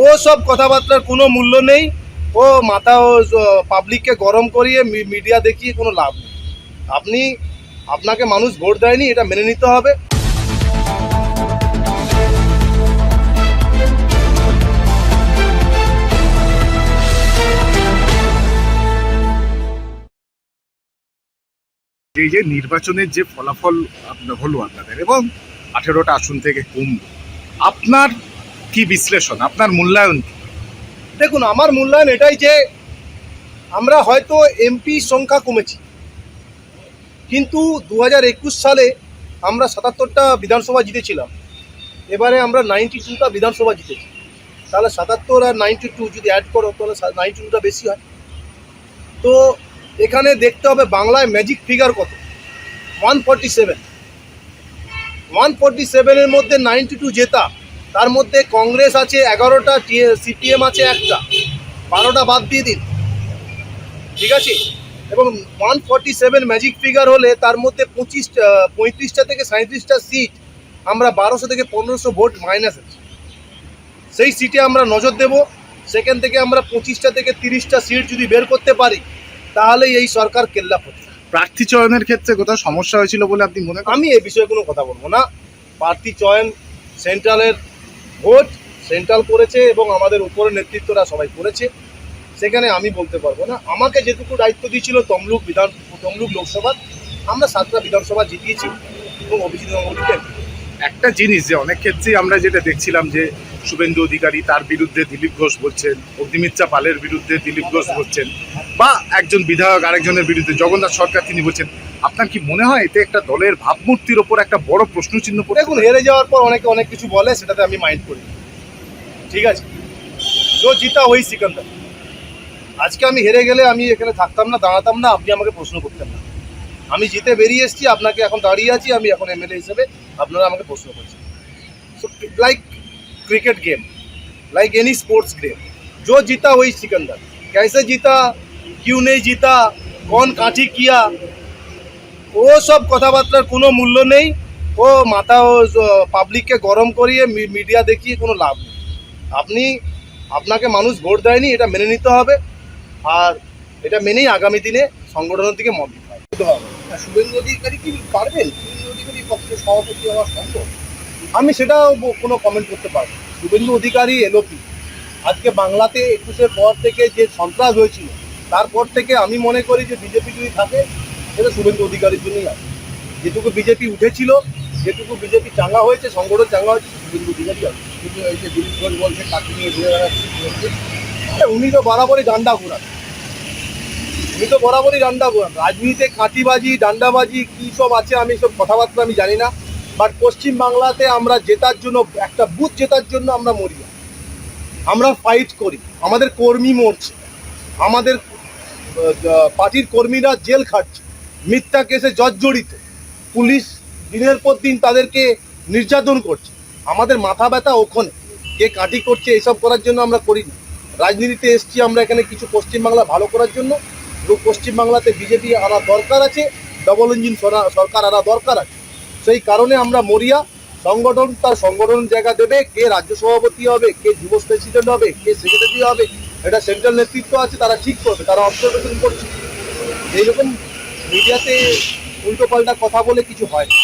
ও সব কথাবার্তার কোনো মূল্য নেই। ও মাথা ও পাবলিককে গরম করিয়ে মিডিয়া দেখিয়ে কোনো লাভ নেই। আপনি, আপনাকে মানুষ ভোট দেয়নি, এটা মেনে নিতে হবে। এই যে নির্বাচনের যে ফলাফল হলো আপনাদের এবং আঠেরোটা আসন থেকে কমল, আপনার কি বিশ্লেষণ? আপনার মূল্যায়ন দেখুন, আমার মূল্যায়ন এটাই যে আমরা হয়তো এমপি সংখ্যা কমেছি, কিন্তু দু হাজার একুশ সালে আমরা সাতাত্তরটা বিধানসভা জিতেছিলাম। এবারে আমরা নাইনটি টুটা বিধানসভা জিতেছি। তাহলে সাতাত্তর আর নাইনটি টু যদি অ্যাড করো, তাহলে নাইনটি টুটা বেশি হয়। তো এখানে দেখতে হবে বাংলায় ম্যাজিক ফিগার কত? One forty seven one forty সেভেনের মধ্যে নাইনটি টু জেতা। তার মধ্যে কংগ্রেস আছে এগারোটা সিপিএম আছে একটা। বারোটা বাদ দিয়ে দিন। ঠিক আছে? এবং one forty seven magic figure হলে তার মধ্যে পঁচিশটা পঁয়ত্রিশটা থেকে সাঁত্রিশটা সিট আমরা বারোশো থেকে পনেরোশো ভোট মাইনাস আছে। সেই সিটে আমরা নজর দেব। সেখান থেকে আমরা পঁচিশটা থেকে তিরিশটা সিট যদি বের করতে পারি তাহলেই এই সরকার কেল্লা পড়ে প্রার্থী চয়নের ক্ষেত্রে কোথাও সমস্যা হয়েছিল বলে আপনি মনে আমি এ বিষয়ে কোনো কথা বলব না। প্রার্থী চয়ন সেন্ট্রালের ভোট সেন্ট্রাল করেছে এবং আমাদের উপরের নেতৃত্বরা সবাই করেছে, সেখানে আমি বলতে পারব না। আমাকে যেটুকু দায়িত্ব দিয়েছিল তমলুক বিধান, তমলুক লোকসভা, আমরা সাতটা বিধানসভা জিতিয়েছি এবং অভিজিৎ গঙ্গোপাধ্যায় একটা জিনিস যে অনেক ক্ষেত্রেই আমরা যেটা দেখছিলাম যে শুভেন্দু অধিকারী তার বিরুদ্ধে দিলীপ ঘোষ বলছেন, অগ্নিমিত্রা পালের বিরুদ্ধে দিলীপ ঘোষ বলছেন, বা একজন বিধায়ক আরেকজনের বিরুদ্ধে জগন্নাথ সরকার তিনি বলছেন আপনার কি মনে হয় এতে একটা দলের ভাবমূর্তির ওপর একটা বড় প্রশ্নচিহ্ন পড়ে দেখুন হেরে যাওয়ার পর অনেকে অনেক কিছু বলে সেটাতে আমি মাইন্ড করি না। ঠিক আছে জো জিতা ওই সিকান্দার আজকে আমি হেরে গেলে আমি এখানে থাকতাম না দাঁড়াতাম না আপনি আমাকে প্রশ্ন করতেন না আমি জিতে বেরিয়ে এসেছি আপনাকে এখন দাঁড়িয়ে আছি আমি এখন এমএলএ হিসেবে আপনারা আমাকে প্রশ্ন করছেন so like cricket game like any sports game जो जीता वही सिकंदर कैसे जीता क्यों नहीं जीता कौन काठी किया ও সব কথাবার্তার কোনো মূল্য নেই। ও মাথা ও পাবলিককে গরম করিয়ে মিডিয়া দেখিয়ে কোনো লাভ নেই। আপনি আপনাকে মানুষ ভোট দেয়নি এটা মেনে নিতে হবে। আর এটা মেনেই আগামী দিনে সংগঠনের দিকে মত দিতে হবে। শুভেন্দু অধিকারী কি পারবেন? শুভেন্দু অধিকারী পক্ষে সভাপতি হওয়া সম্ভব? আমি সেটাও কোনো কমেন্ট করতে পারব। শুভেন্দু অধিকারী এলোপি আজকে বাংলাতে একুশের পর থেকে যে সন্ত্রাস হয়েছিল তারপর থেকে আমি মনে করি যে বিজেপি যদি থাকে সেটা শুভেন্দু অধিকারীর জন্যই আছে। যেটুকু বিজেপি উঠেছিল, যেটুকু বিজেপি চাঙ্গা হয়েছে, সংগঠন চাঙ্গা হয়েছে, শুভেন্দু অধিকারী আছে। কিন্তু এই যে বলছে নিয়ে ঘুরে বেড়াচ্ছে উনি তো বরাবরই ডান্ডা ঘোরান। উনি তো বরাবরই ডান্ডা ঘোরান। রাজনীতিতে কাঁটিবাজি ডান্ডাবাজি, কী সব আছে, আমি সব কথাবার্তা আমি জানি না। বাট পশ্চিম বাংলাতে আমরা জেতার জন্য, একটা বুথ জেতার জন্য আমরা মরি। আমরা ফাইট করি। আমাদের কর্মী মরছে। আমাদের পার্টির কর্মীরা জেল খাটছে। মিথ্যা কেসে জর্জরিত। পুলিশ দিনের পর দিন তাদেরকে নির্যাতন করছে। আমাদের মাথা ব্যথা ওখানে। কে কাটি করছে, এসব করার জন্য আমরা করি না। রাজনীতিতে এসছি আমরা এখানে কিছু পশ্চিমবাংলা ভালো করার জন্য। এবং পশ্চিমবাংলাতে বিজেপি আনা দরকার আছে ডবল ইঞ্জিন সরা- সরকার আনা দরকার আছে। সেই কারণে আমরা মরিয়া, সংগঠন তার সংগঠন জায়গা দেবে, কে রাজ্য সভাপতি হবে, কে যুব প্রেসিডেন্ট হবে, কে সেক্রেটারি হবে, এটা সেন্ট্রাল নেতৃত্ব আছে, তারা ঠিক করবে, তারা অবজারভেশন করছে। এইরকম মিডিয়াতে উল্টো পাল্টা কথা বলে কিছু হয় না।